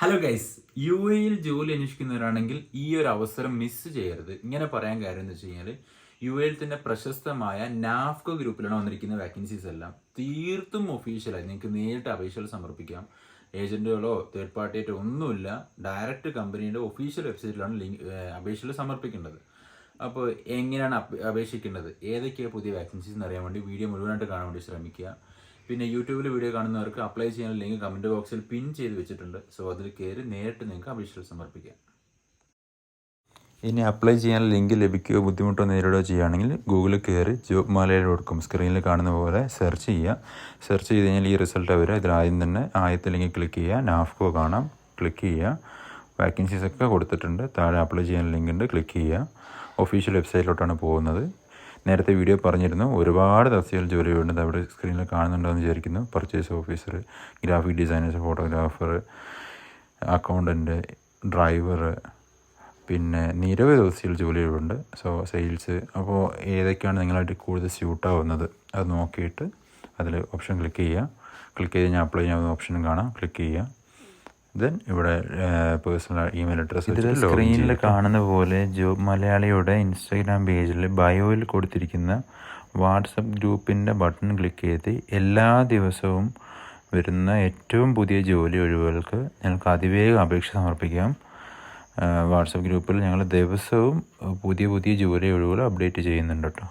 Hello guys U എയിൽ ജോലി അന്വേഷിക്കുന്നവരാണെങ്കിൽ ഈ ഒരു അവസരം മിസ് ചെയ്യരുത്. ഇങ്ങനെ പറയാൻ കാര്യം എന്ന് വെച്ച് കഴിഞ്ഞാൽ യു എയിൽ തന്നെ പ്രശസ്തമായ നാഫ്കോ ഗ്രൂപ്പിലാണ് വന്നിരിക്കുന്ന വാക്കൻസീസ് എല്ലാം. തീർത്തും ഒഫീഷ്യലായി നിങ്ങൾക്ക് നേരിട്ട് അപേക്ഷകൾ സമർപ്പിക്കാം. ഏജന്റുകളോ തേർഡ് പാർട്ടി പാർട്ടിയായിട്ടോ ഒന്നുമില്ല. ഡയറക്റ്റ് കമ്പനിയുടെ ഒഫീഷ്യൽ വെബ്സൈറ്റിലാണ് ലിങ്ക് അപേക്ഷകൾ സമർപ്പിക്കേണ്ടത്. അപ്പോൾ എങ്ങനെയാണ് അപേക്ഷിക്കേണ്ടത്? ഏതൊക്കെയാണ് പുതിയ വാക്കൻസീസ് എന്ന് അറിയാൻ വേണ്ടി വീഡിയോ മുഴുവനായിട്ട് കാണാൻ വേണ്ടി ശ്രമിക്കുക. പിന്നെ യൂട്യൂബിൽ വീഡിയോ കാണുന്നവർക്ക് അപ്ലൈ ചെയ്യാൻ ലിങ്ക് കമന്റ് ബോക്സിൽ പിൻ ചെയ്ത് വെച്ചിട്ടുണ്ട്. സോ അതിൽ കയറി നേരിട്ട് നിങ്ങൾക്ക് അപേക്ഷകൾ സമർപ്പിക്കാം. ഇനി അപ്ലൈ ചെയ്യാൻ ലിങ്ക് ലഭിക്കുകയോ ബുദ്ധിമുട്ടോ നേരിടുകയോ ചെയ്യുകയാണെങ്കിൽ ഗൂഗിളിൽ കയറി ജോബ് മാലയ ഡോട്ട് കോം സ്ക്രീനിൽ കാണുന്ന പോലെ സെർച്ച് ചെയ്യുക. സെർച്ച് ചെയ്ത് കഴിഞ്ഞാൽ ഈ റിസൾട്ട് വരിക. ഇതിൽ ആദ്യം തന്നെ ആദ്യത്തെ ലിങ്ക് ക്ലിക്ക് ചെയ്യുക. നാഫ്കോ കാണാം. ക്ലിക്ക് ചെയ്യുക. വാക്കൻസീസ് ഒക്കെ കൊടുത്തിട്ടുണ്ട്. താഴെ അപ്ലൈ ചെയ്യാൻ ലിങ്ക് ഉണ്ട്. ക്ലിക്ക് ചെയ്യുക. ഒഫീഷ്യൽ വെബ്സൈറ്റിലോട്ടാണ് പോകുന്നത്. നേരത്തെ വീഡിയോ പറഞ്ഞിരുന്നു. ഒരുപാട് തസ്തികൾ ജോലി വേണ്ടത് അവിടെ സ്ക്രീനിൽ കാണുന്നുണ്ടെന്ന് വിചാരിക്കുന്നു. Purchase officer graphic designers photographer accountant driver പിന്നെ നിരവധി തസ്തികകൾ ജോലികളുണ്ട് സോ സെയിൽസ് അപ്പോൾ ഏതൊക്കെയാണ് നിങ്ങളായിട്ട് കൂടുതൽ സ്യൂട്ടാവുന്നത് അത് നോക്കിയിട്ട് അതിൽ ഓപ്ഷൻ ക്ലിക്ക് ചെയ്യുക. ക്ലിക്ക് ചെയ്ത് കഴിഞ്ഞാൽ അപ്ലൈ ചെയ്യാവുന്ന ഓപ്ഷനും കാണാം. ക്ലിക്ക് ചെയ്യുക. ദെൻ ഇവിടെ പേഴ്സണൽ ഇമെയിൽ അഡ്രസ്സ് ഇതിൽ സ്ക്രീനിൽ കാണുന്ന പോലെ ജോബ് മലയാളിയുടെ ഇൻസ്റ്റാഗ്രാം പേജിൽ ബയോയിൽ കൊടുത്തിരിക്കുന്ന വാട്സപ്പ് ഗ്രൂപ്പിന്റെ ബട്ടൺ ക്ലിക്ക് ചെയ്ത് എല്ലാ ദിവസവും വരുന്ന ഏറ്റവും പുതിയ ജോലി ഒഴിവുകൾക്ക് ഞങ്ങൾക്ക് അതിവേഗം അപേക്ഷ സമർപ്പിക്കാം. വാട്സപ്പ് ഗ്രൂപ്പിൽ ഞങ്ങൾ ദിവസവും പുതിയ പുതിയ ജോലി ഒഴിവുകൾ അപ്ഡേറ്റ് ചെയ്യുന്നുണ്ട് കേട്ടോ.